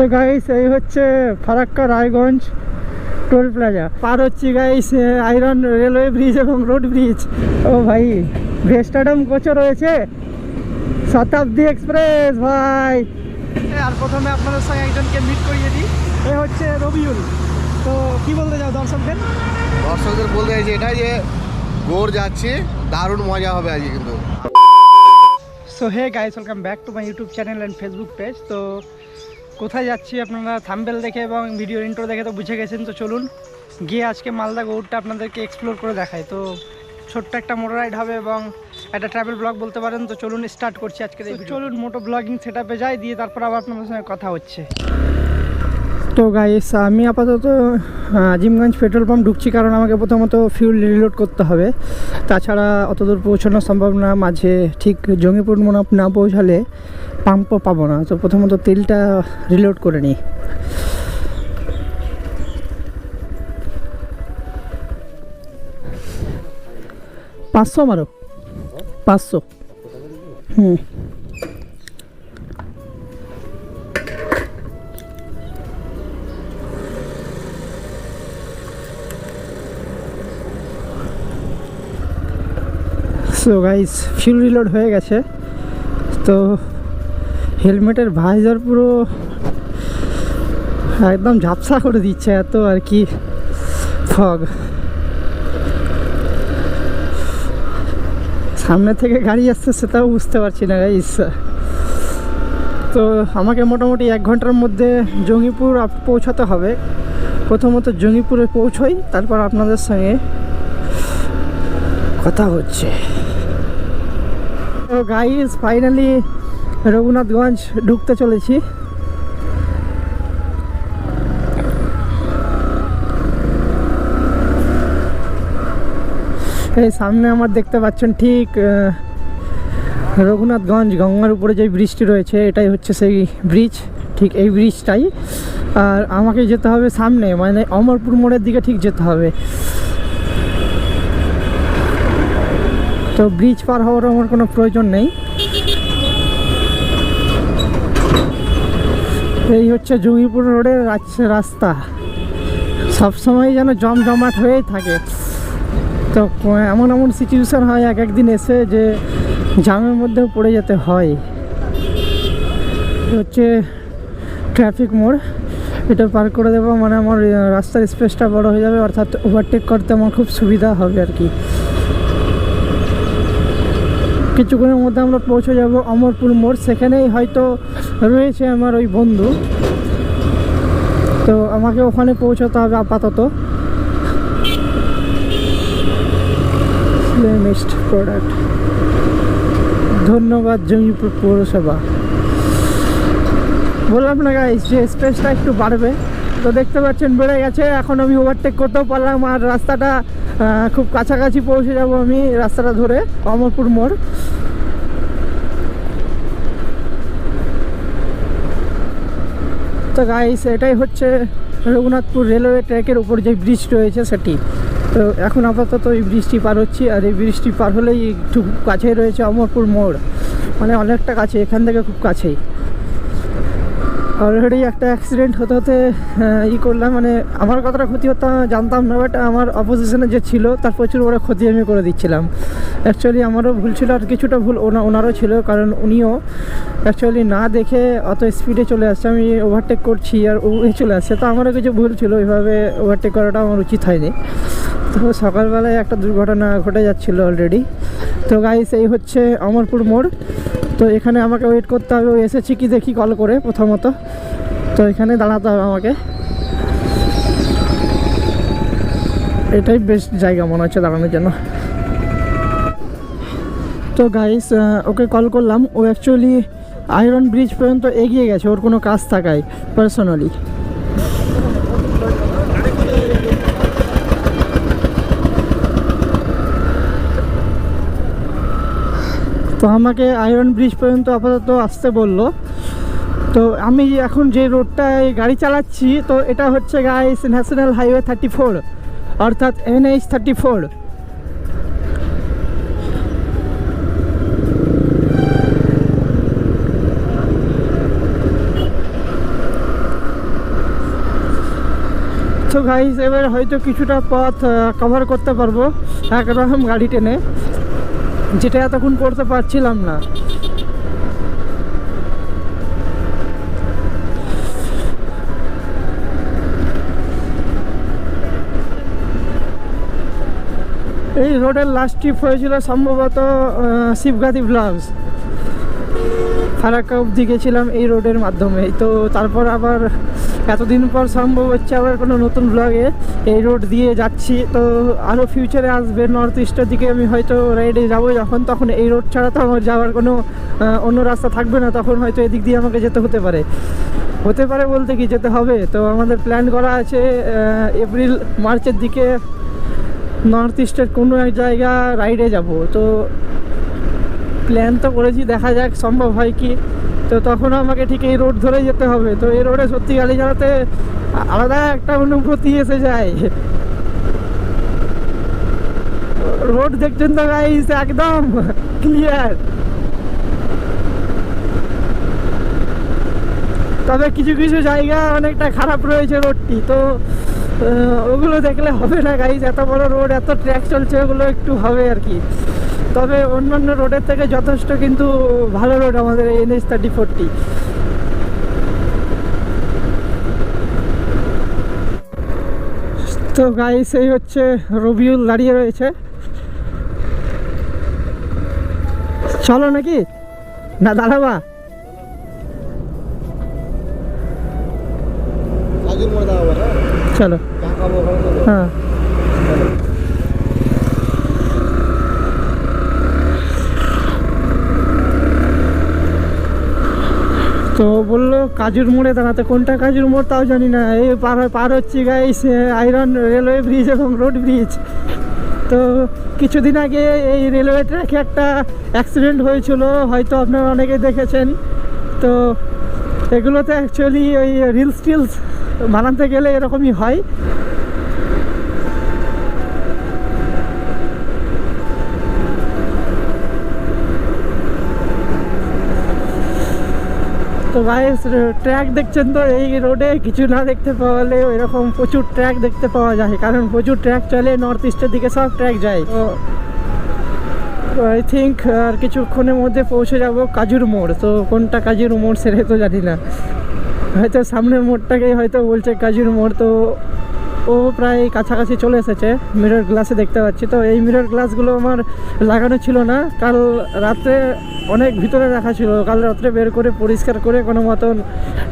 তো গাইস এই হচ্ছে ফারাক্কা রায়গঞ্জ টোল প্লাজা পার হচ্ছি গাইস আয়রন রেলওয়ে ব্রিজ এবং রোড ব্রিজ ও ভাই ভেস্টাডম কোচও রয়েছে শতাব্দী এক্সপ্রেস ভাই। আর প্রথমে আপনাদের সঙ্গে একজনকে মিট করিয়ে দিই। এ হচ্ছে রবিউল। তো কি বলতে চাও দর্শকদের? দর্শকদের বলতে চাইছি এটা যে গোর যাচ্ছি দারুণ মজা হবে আজকে কিন্তু। So hey guys welcome back to my YouTube channel and Facebook page তো কোথায় যাচ্ছি আপনারা থাম্বেল দেখে এবং ভিডিও ইন্ট্রো দেখে তো বুঝে গেছেন তো চলুন গিয়ে আজকে মালদা গৌড়টা আপনাদেরকে এক্সপ্লোর করে দেখায় তো ছোট্ট একটা মোটর রাইড হবে এবং একটা ট্রাভেল ব্লগ বলতে পারেন তো চলুন স্টার্ট করছি আজকে চলুন মোটো ব্লগিং সেট আপে যাই দিয়ে তারপর আবার আপনাদের সঙ্গে কথা হচ্ছে। তো গাইস আমি আপাতত আজিমগঞ্জ পেট্রোল পাম্প ঢুকছি কারণ আমাকে প্রথমত ফিউল রিলোড করতে হবে। তাছাড়া অত দূর পৌঁছানো সম্ভব না, মাঝে ঠিক জঙ্গিপুর মনে না পৌঁছালে পাম্পও পাবো না। তো প্রথমত তেলটা রিলোড করে নিই। পাঁচশো মারো পাঁচশো। হুম। সো গাইস ফিল রিলোড হয়ে গেছে। তো হেলমেটের ভাইজার পুরো একদম ঝাপসা করে দিচ্ছে এত আর কি। ফগ সামনে থেকে গাড়ি আসছে সেটাও বুঝতে পারছি না গাইস। তো আমাকে মোটামুটি এক ঘণ্টার মধ্যে জঙ্গিপুর পৌঁছাতে হবে। প্রথমত জঙ্গিপুরে পৌঁছই, তারপর আপনাদের সঙ্গে কথা হচ্ছে। তো গাইস ফাইনালি রঘুনাথগঞ্জ ঢুকতে চলেছি। এই সামনে আমার দেখতে পাচ্ছেন ঠিক রঘুনাথগঞ্জ গঙ্গার উপরে যে ব্রিজটি রয়েছে, এটাই হচ্ছে সেই ব্রিজ, ঠিক এই ব্রিজটাই। আর আমাকে যেতে হবে সামনে মানে অমরপুর মোড়ের দিকে ঠিক যেতে হবে। তো ব্রিজ পার হওয়ার আমার কোনো প্রয়োজন নেই। এই হচ্ছে জঙ্গিপুর রোডের রাস্তা। সবসময় যেন জমজমাট হয়েই থাকে। তো এমন এমন সিচুয়েশান হয়, এক একদিন এসে যে জামের মধ্যেও পড়ে যেতে হয়। হচ্ছে ট্রাফিক মোড়। এটা পার করে দেবো মানে আমার রাস্তার স্পেসটা বড় হয়ে যাবে, অর্থাৎ ওভারটেক করতে আমার খুব সুবিধা হবে আর কি। কিছুক্ষণের মধ্যে আমরা পৌঁছে যাব অমরপুর মোড়। সেখানেই হয়তো রয়েছে আমার ওই বন্ধু। তো আমাকে ওখানে পৌঁছাতে হবে আপাতত। প্রোডাক্ট ধন্যবাদ জঙ্গিপুর পৌরসভা। বললাম না গাইস যে স্পেসটা একটু বাড়বে। তো দেখতে পাচ্ছেন, বেড়ে গেছে। এখন আমি ওভারটেক করতেও পারলাম আর রাস্তাটা খুব কাছাকাছি পৌঁছে যাব আমি রাস্তাটা ধরে, অমরপুর মোড়। তো গাইস এটাই হচ্ছে রঘুনাথপুর রেলওয়ে ট্র্যাকের উপর যে ব্রিজ রয়েছে সেটি। তো এখন আপাতত এই ব্রিজটি পার হচ্ছি, আর এই ব্রিজটি পার হলেই একটু কাছেই রয়েছে অমরপুর মোড়। মানে অনেকটা কাছে, এখান থেকে খুব কাছেই। অলরেডি একটা অ্যাক্সিডেন্ট হতে হতে ই করলাম। মানে আমার কতটা ক্ষতি হতো জানতাম না বাট আমার অপোজিশনে যে ছিল, তার প্রচুর বড় ক্ষতি আমি করে দিচ্ছিলাম। অ্যাকচুয়ালি আমারও ভুল ছিল, আর কিছুটা ভুল ওনা ওনারও ছিল, কারণ উনিও অ্যাকচুয়ালি না দেখে অত স্পিডে চলে আসছে। আমি ওভারটেক করছি, আর ও চলে আসছে। তো আমারও কিছু ভুল ছিল, ওইভাবে ওভারটেক করাটা আমার উচিত হয়নি। তো সকালবেলায় একটা দুর্ঘটনা ঘটে যাচ্ছিল অলরেডি তো গাইস এই হচ্ছে অমরপুর মোড়। তো এখানে আমাকে ওয়েট করতে হবে। ও এসেছি কি দেখি কল করে প্রথমত। তো এখানে দাঁড়াতে হবে আমাকে। এটাই বেস্ট জায়গা মনে হচ্ছে দাঁড়ানোর জন্য। তো গাইস ওকে কল করলাম। ও অ্যাকচুয়ালি আয়রন ব্রিজ পর্যন্ত এগিয়ে গেছে। ওর কোনো কাজ থাকায় পার্সোনালি তো আমাকে আয়রন ব্রিজ পর্যন্ত আপাতত আসতে বলল। তো আমি এখন যে রোডটায় গাড়ি চালাচ্ছি, তো এটা হচ্ছে guys national highway thirty four অর্থাৎ এনএইচ থার্টি ফোর তো গাইস এবার হয়তো কিছুটা পথ কভার করতে পারব একরকম গাড়ি টেনে। যেটা এতক্ষণ করতে পারছিলাম না। এই রোডের লাস্ট ট্রিপ হয়েছিল সম্ভবত শিবগাতি ব্লগস ফারাক্কা অবধি গেছিলাম এই রোডের মাধ্যমে তো তারপর আবার এতদিন পর সম্ভব হচ্ছে আবার কোনো নতুন ব্লগে এই রোড দিয়ে যাচ্ছি। তো আরও ফিউচারে আসবে নর্থ ইস্টের দিকে আমি হয়তো রাইডে যাব। যখন তখন এই রোড ছাড়া তো আমার যাওয়ার কোনো অন্য রাস্তা থাকবে না। তখন হয়তো এদিক দিয়ে আমাকে যেতে হতে পারে। হতে পারে বলতে কি, যেতে হবে। তো আমাদের প্ল্যান করা আছে এপ্রিল মার্চের দিকে নর্থ ইস্টের কোনো এক জায়গা রাইডে যাব। তো প্ল্যান তো করেছি, দেখা যাক সম্ভব হয় কি। তো তখন আমাকে ঠিক এই রোড ধরে যেতে হবে। তো এই রোডে সত্যি গাড়ি চালাতে আলাদা একটা অনুভূতি এসে যায়। রোড দেখছেন তো গাইস একদম ক্লিয়ার তবে কিছু কিছু জায়গা অনেকটা খারাপ রয়েছে রোডটি। তো ওগুলো দেখলে হবে না গাইজ এত বড় রোড, এত ট্র্যাক চলছে, ওগুলো একটু হবে আর কি। তবে অন্যান্য রোডের থেকে যথেষ্ট কিন্তু ভালো রোড আমাদের এনএস থার্টি ফোরটি তো গাই সেই হচ্ছে রবিউল দাঁড়িয়ে রয়েছে। চলো নাকি? না দাঁড়াবা। না চলো। তো। হ্যাঁ তো বলল, কাজুর মোড়ে দাঁড়াতে কোনটা কাজুর মোড় তাও জানি না। এই পার পার হচ্ছি গাইস আয়রন রেলওয়ে ব্রিজ এবং রোড ব্রিজ তো কিছুদিন আগে এই রেলওয়ে ট্র্যাকে একটা অ্যাক্সিডেন্ট হয়েছিল, হয়তো আপনারা অনেকে দেখেছেন। তো এগুলোতে অ্যাকচুয়ালি ওই রিলস টিলস বানাতে গেলে এরকমই হয়। গাইস ট্র্যাক দেখছেন তো? এই রোডে কিছু না দেখতে পাওয়ালে এরকম প্রচুর ট্র্যাক দেখতে পাওয়া যায়। কারণ প্রচুর ট্র্যাক চলে নর্থ ইস্টের দিকে সব ট্র্যাক যায়। তো আই থিঙ্ক আর কিছুক্ষণের মধ্যে পৌঁছে যাব কাজুর মোড়। তো, কোনটা কাজুর মোড় সেটাই তো জানি না। হয়তো সামনের মোড়টাকেই হয়তো বলছে কাজুর মোড়। তো ও প্রায় কাছাকাছি চলে এসেছে মিরর গ্লাসে দেখতে পাচ্ছি। তো এই মিরর গ্লাসগুলো আমার লাগানো ছিল না, কাল রাত্রে অনেক ভিতরে রাখা ছিল। কাল রাত্রে বের করে পরিষ্কার করে কোনো মতন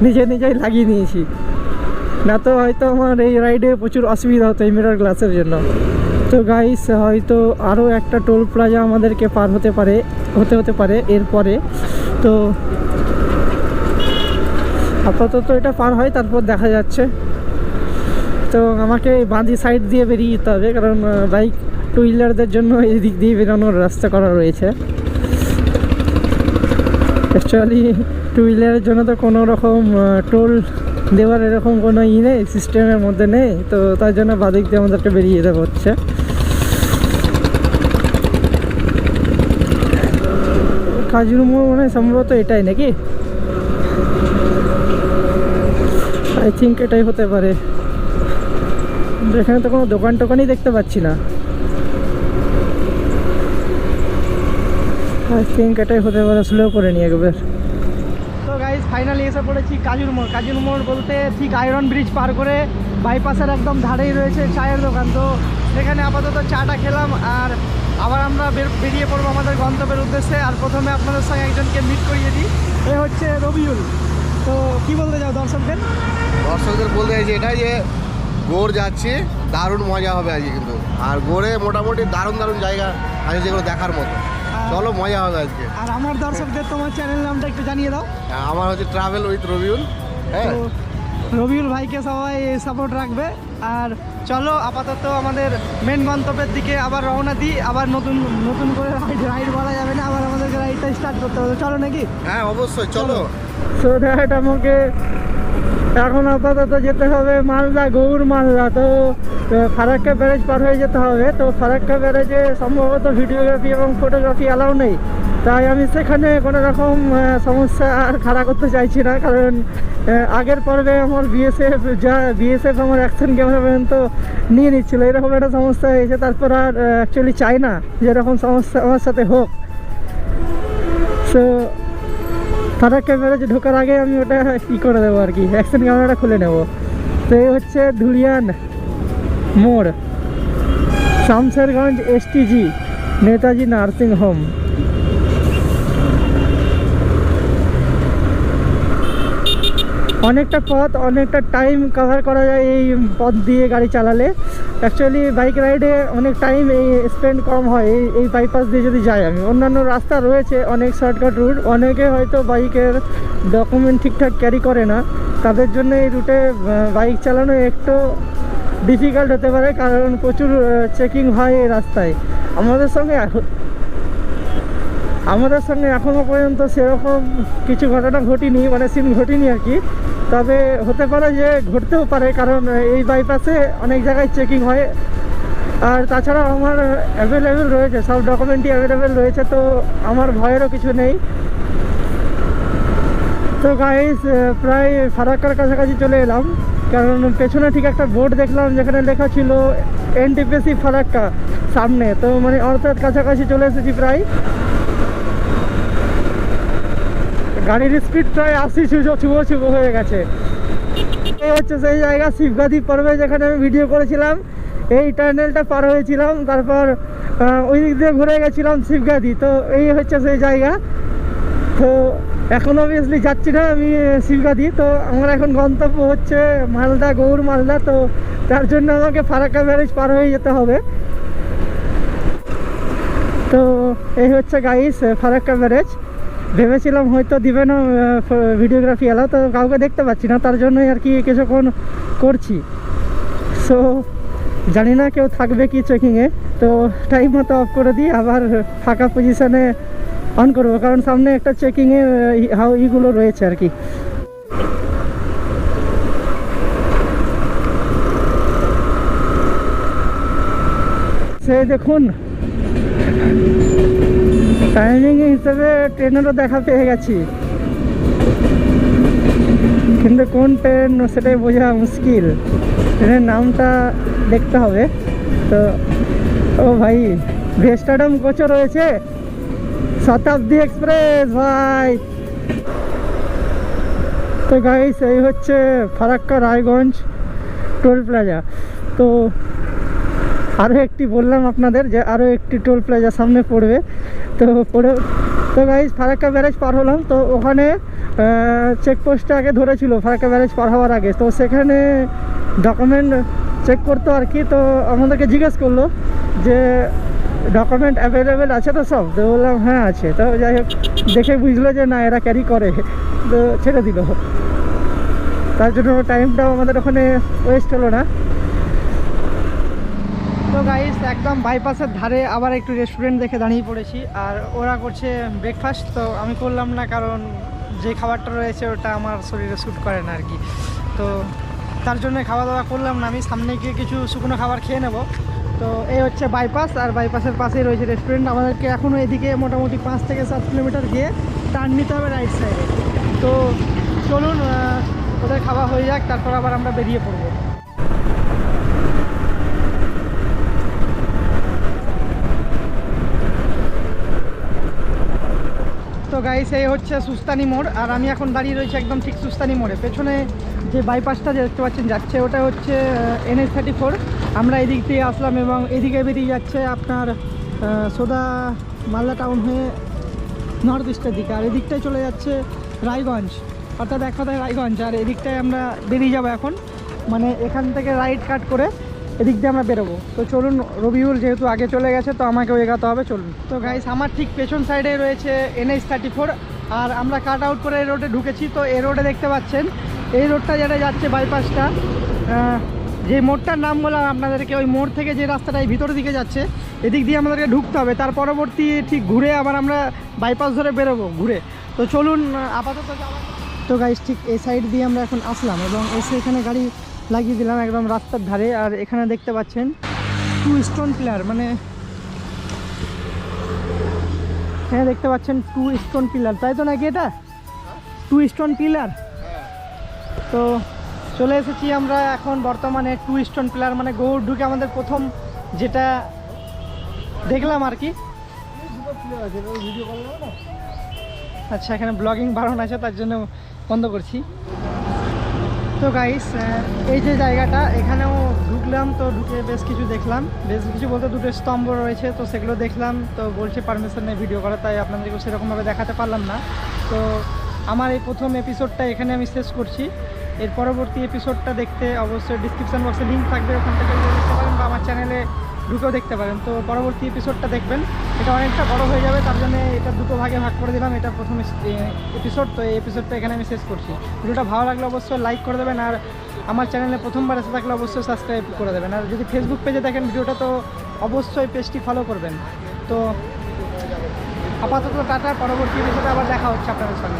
নিজে নিজেই লাগিয়ে নিয়েছি। না তো হয়তো আমার এই রাইডে প্রচুর অসুবিধা হতো এই মিরর গ্লাসের জন্য। তো গাইস হয়তো আরও একটা টোল প্লাজা আমাদেরকে পার হতে পারে, হতে হতে পারে এরপরে। তো আপাতত এটা পার হয়, তারপর দেখা যাচ্ছে। তো আমাকে বাঁধি সাইড দিয়ে বেরিয়ে যেতে হবে, কারণ বাইক টু হুইলারদের জন্য এই দিক দিয়ে বেরোনোর রাস্তা করা রয়েছে। অ্যাকচুয়ালি টু হুইলারের জন্য তো কোনো রকম টোল দেওয়ার এরকম কোনো ই নেই সিস্টেমের মধ্যে নেই, তো তার জন্য বাদিক দিয়ে আমাদেরকে বেরিয়ে যেতে হচ্ছে। কাজুর মোড় মানে সম্ভবত এটাই নাকি? আই থিঙ্ক এটাই হতে পারে। এখানে তো কোনো দোকান টোকানই দেখতে পাচ্ছি না। আই থিঙ্ক এটাই হতে পারে স্লো করে নিয়ে একবার। তো গাইজ ফাইনালি এসে পড়েছি কাজুর মোড়। কাজুর মোড় বলতে ঠিক আয়রন ব্রিজ পার করে বাইপাসের একদম ধারেই রয়েছে চায়ের দোকান। তো সেখানে আপাতত চাটা খেলাম আর আবার আমরা বের- বেরিয়ে পড়ব আমাদের গন্তব্যের উদ্দেশ্যে। আর প্রথমে আপনাদের সঙ্গে একজনকে মিট করিয়ে দিই। এ হচ্ছে রবিউল। তো কি বলতে যাও দর্শকদের? দর্শকদের বলতে চাইছি এটাই যে গোড় যাচ্ছি দারুণ মজা হবে আজকে কিন্তু। আর গোড়ে মোটামুটি দারুণ দারুণ জায়গা আছে যেগুলো দেখার মতো। চলো মজা হবে আজকে। আর আমার দর্শকদের তোমার চ্যানেল নামটা একটু জানিয়ে দাও। আমার হচ্ছে ট্রাভেল উইথ রবিউল হ্যাঁ। রবিউল ভাইকে সবাই সাপোর্ট রাখবে। আর চলো আপাতত আমাদের মেন গন্তব্যের দিকে আবার রওনা দিই। আবার নতুন নতুন করে রাইড রাইড বলা যাবে না। আবার আমাদেরকে রাইডটা স্টার্ট করতে হবে। চলো নাকি? হ্যাঁ অবশ্যই চলো। সো দ্যাট আমাকে এখন আপাতত যেতে হবে মালদা গৌর মালদা। তো ফারাক্কা ব্যারেজ পার হয়ে যেতে হবে। তো ফারাক্কা ব্যারেজে সম্ভবত ভিডিওগ্রাফি এবং ফটোগ্রাফি অ্যালাউ নেই। তাই আমি সেখানে কোনো রকম সমস্যা আর খাড়া করতে চাইছি না। কারণ আগের পর্বে আমার বিএসএফ, যা বিএসএফ আমার অ্যাকশন ক্যামেরা পর্যন্ত নিয়ে নিচ্ছিল। এরকম একটা সমস্যা হয়েছে। তারপর আর অ্যাকচুয়ালি চাই না যে এরকম সমস্যা আমার সাথে হোক। সো ফারাক যে ঢোকার আগে আমি ওটা ই করে দেবো আর কি অ্যাকশন ক্যামেরাটা খুলে নেব। তো এই হচ্ছে ধুলিয়ান মোড়, Samserganj STG Netaji nursing home অনেকটা পথ, অনেকটা টাইম কভার করা যায় এই পথ দিয়ে গাড়ি চালালে। অ্যাকচুয়ালি বাইক রাইডে অনেক টাইম এই স্পেন্ড কম হয়, এই এই বাইপাস দিয়ে যদি যাই আমি। অন্যান্য রাস্তা রয়েছে, অনেক শর্টকাট রুট অনেকে হয়তো বাইকের ডকুমেন্ট ঠিকঠাক ক্যারি করে না। তাদের জন্য এই রুটে বাইক চালানো একটু ডিফিকাল্ট হতে পারে, কারণ প্রচুর চেকিং হয় এই রাস্তায়। আমাদের সঙ্গে আমাদের সঙ্গে এখনও পর্যন্ত সেরকম কিছু ঘটনা ঘটিনি মানে সিন ঘটিনি আর কি। তবে হতে পারে যে ঘটতেও পারে, কারণ এই বাইপাসে অনেক জায়গায় চেকিং হয়। আর তাছাড়া আমার অ্যাভেলেবেল রয়েছে, সব ডকুমেন্টই অ্যাভেলেবেল রয়েছে, তো আমার ভয়েরও কিছু নেই। তো গাইস প্রায় ফারাক্কার কাছাকাছি চলে এলাম, কারণ পেছনে ঠিক একটা বোর্ড দেখলাম, যেখানে লেখা ছিল এনটিপিসি ফারাক্কা, সামনে। তো মানে অর্থাৎ কাছাকাছি চলে এসেছি প্রায়। গাড়ির স্পিড প্রায় আশি ছুঁচো ছুবো ছুবো হয়ে গেছে। এই হচ্ছে সেই জায়গা, শিবগাদি পর্বে যেখানে আমি ভিডিও করেছিলাম। এই টার্নেলটা পার হয়েছিলাম, তারপর ওই দিক দিয়ে ঘুরে গেছিলাম শিবগাদি। তো এই হচ্ছে সেই জায়গা। তো এখন অবভিয়াসলি যাচ্ছি না আমি শিবগাদি। তো আমার এখন গন্তব্য হচ্ছে মালদা গৌর মালদা। তো তার জন্য আমাকে ফারাক্কা ব্যারেজ পার হয়ে যেতে হবে। তো এই হচ্ছে গাইস ফারাক্কা ব্যারেজ। ভেবেছিলাম হয়তো দিবে না ভিডিওগ্রাফি এলাও তো কাউকে দেখতে পাচ্ছি না, তার জন্যই আর কি কিছুক্ষণ করছি। সো জানি না কেউ থাকবে কি চেকিংয়ে তো টাইম মতো অফ করে দিই আবার ফাঁকা পজিশানে অন করব, কারণ সামনে একটা চেকিংয়ের হাউ ইগুলো রয়েছে আর কি। সে দেখুন টাইমিং হিসেবে ট্রেনেরও দেখা পেয়ে গেছি। কিন্তু কোন ট্রেন সেটাই বোঝা মুশকিল। ট্রেনের নামটা দেখতে হবে। তো, ও ভাই, ভেস্টাডাম কোচও রয়েছে। শতাব্দী এক্সপ্রেস, ভাই। তো গাইস এই হচ্ছে ফারাক্কা রায়গঞ্জ টোল প্লাজা তো আরও একটি বললাম আপনাদের যে আরও একটি টোল প্লাজা সামনে পড়বে। তো পড়ে তো গাইজ ফারাক্কা ব্যারেজ পার হলাম। তো ওখানে চেকপোস্টে আগে ধরেছিল, ফারাক্কা ব্যারেজ পার হওয়ার আগে। তো সেখানে ডকুমেন্ট চেক করতো আর কি। তো আমাদেরকে জিজ্ঞেস করল যে ডকুমেন্ট অ্যাভেলেবেল আছে তো সব? তো বললাম হ্যাঁ আছে। তো যাই হোক, দেখে বুঝলো যে না, এরা ক্যারি করে। তো ছেড়ে দিল। তার জন্য টাইমটাও আমাদের ওখানে ওয়েস্ট হলো না। তো গাইস একদম বাইপাসের ধারে আবার একটু রেস্টুরেন্ট দেখে দাঁড়িয়ে পড়েছি। আর ওরা করছে ব্রেকফাস্ট তো আমি করলাম না কারণ যে খাবারটা রয়েছে ওটা আমার শরীরে শ্যুট করে না আর কি তো তার জন্য খাওয়া দাওয়া করলাম না, আমি সামনে গিয়ে কিছু শুকনো খাবার খেয়ে নেব। তো এই হচ্ছে বাইপাস আর বাইপাসের পাশেই রয়েছে রেস্টুরেন্ট আমাদেরকে এখনও এদিকে মোটামুটি পাঁচ থেকে সাত কিলোমিটার গিয়ে টার্ন নিতে হবে রাইট সাইডে তো চলুন ওদের খাওয়া হয়ে যাক, তারপর আবার আমরা বেরিয়ে পড়ব তো গাইস, এই হচ্ছে সুস্তানি মোড়, আর আমি এখন দাঁড়িয়ে রয়েছি একদম ঠিক সুস্তানি মোড়ে। পেছনে যে বাইপাসটা দেখতে পাচ্ছেন যাচ্ছে, ওটা হচ্ছে এনএস থার্টি ফোর আমরা এদিক দিয়ে আসলাম এবং এদিকে বেরিয়ে যাচ্ছে আপনার সোদা মালদা টাউন হয়ে নর্থ ইস্টের দিকে, আর এদিকটায় চলে যাচ্ছে রায়গঞ্জ। অর্থাৎ এক কথায় রায়গঞ্জ, আর এদিকটায় আমরা বেরিয়ে যাব এখন। মানে এখান থেকে রাইট কাট করে এদিক দিয়ে আমরা বেরোবো। তো চলুন, রবিউল যেহেতু আগে চলে গেছে, তো আমাকেও এগাতে হবে, চলুন। তো গাইস আমার ঠিক পেছন সাইডে রয়েছে এনএইচ থার্টি ফোর আর আমরা কাট আউট করে এই রোডে ঢুকেছি। তো এই রোডে দেখতে পাচ্ছেন, এই রোডটা যেটা যাচ্ছে বাইপাসটা যে মোড়টার নাম বললাম আপনাদেরকে, ওই মোড় থেকে যে রাস্তাটা এই ভিতরের দিকে যাচ্ছে, এদিক দিয়ে আমাদেরকে ঢুকতে হবে। তার পরবর্তী ঠিক ঘুরে আবার আমরা বাইপাস ধরে বেরোবো ঘুরে। তো চলুন আপাতত তো গাইস ঠিক এই সাইড দিয়ে আমরা এখন আসলাম এবং এসে এখানে গাড়ি লাগিয়ে দিলাম একদম রাস্তার ধারে, আর এখানে দেখতে পাচ্ছেন টু স্টোন প্লেয়ার মানে এখানে দেখতে পাচ্ছেন টু স্টোন পিলার তাই তো নাকি এটা? টু স্টোন পিলার তো চলে এসেছি আমরা এখন বর্তমানে টু স্টোন পিলার মানে গৌড় ঢুকে আমাদের প্রথম যেটা দেখলাম আর কি। আচ্ছা এখানে ব্লগিং বারণ আছে, তার জন্য বন্ধ করছি। তো গাইস এই যে জায়গাটা, এখানেও ঢুকলাম তো ঢুকে বেশ কিছু দেখলাম। বেশ কিছু বলতে দুটো স্তম্ভ রয়েছে, তো সেগুলো দেখলাম, তো বলছে পারমিশন নেই ভিডিও করা, তাই আপনাদেরকে সেরকমভাবে দেখাতে পারলাম না। তো আমার এই প্রথম এপিসোডটা এখানে আমি শেষ করছি। এর পরবর্তী এপিসোডটা দেখতে অবশ্যই ডিসক্রিপশান বক্সে লিঙ্ক থাকবে, ওখান থেকে দেখতে পারেন, বা আমার চ্যানেলে ঢুকেও দেখতে পারেন। তো পরবর্তী এপিসোডটা দেখবেন। এটা অনেকটা বড় হয়ে যাবে, তার জন্য এটা দুটো ভাগে ভাগ করে দিলাম। এটা প্রথম এপিসোড তো এই এপিসোডটা এখানে আমি শেষ করছি। ভিডিওটা ভালো লাগলে অবশ্যই লাইক করে দেবেন, আর আমার চ্যানেলে প্রথমবার এসে থাকলে অবশ্যই সাবস্ক্রাইব করে দেবেন। আর যদি ফেসবুক পেজে দেখেন ভিডিওটা, তো অবশ্যই পেজটি ফলো করবেন। তো আপাতত টাটা, পরবর্তী এপিসোডে আবার দেখা হচ্ছে আপনাদের সঙ্গে।